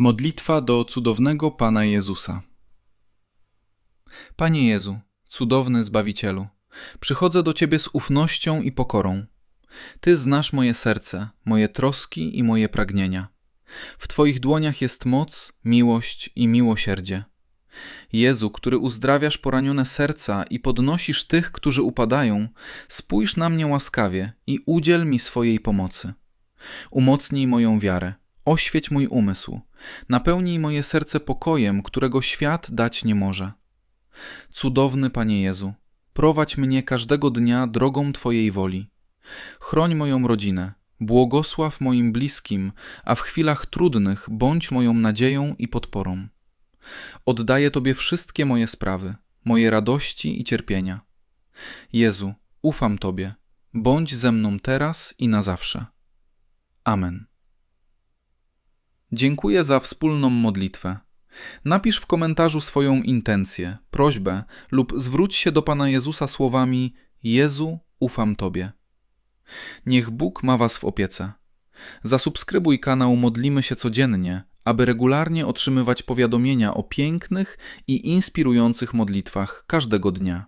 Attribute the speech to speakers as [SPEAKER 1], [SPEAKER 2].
[SPEAKER 1] Modlitwa do cudownego Pana Jezusa. Panie Jezu, cudowny Zbawicielu, przychodzę do Ciebie z ufnością i pokorą. Ty znasz moje serce, moje troski i moje pragnienia. W Twoich dłoniach jest moc, miłość i miłosierdzie. Jezu, który uzdrawiasz poranione serca i podnosisz tych, którzy upadają, spójrz na mnie łaskawie i udziel mi swojej pomocy. Umocnij moją wiarę, oświeć mój umysł, napełnij moje serce pokojem, którego świat dać nie może. Cudowny Panie Jezu, prowadź mnie każdego dnia drogą Twojej woli. Chroń moją rodzinę, błogosław moim bliskim, a w chwilach trudnych bądź moją nadzieją i podporą. Oddaję Tobie wszystkie moje sprawy, moje radości i cierpienia. Jezu, ufam Tobie, bądź ze mną teraz i na zawsze. Amen. Dziękuję za wspólną modlitwę. Napisz w komentarzu swoją intencję, prośbę lub zwróć się do Pana Jezusa słowami: Jezu, ufam Tobie. Niech Bóg ma Was w opiece. Zasubskrybuj kanał Modlimy się codziennie, aby regularnie otrzymywać powiadomienia o pięknych i inspirujących modlitwach każdego dnia.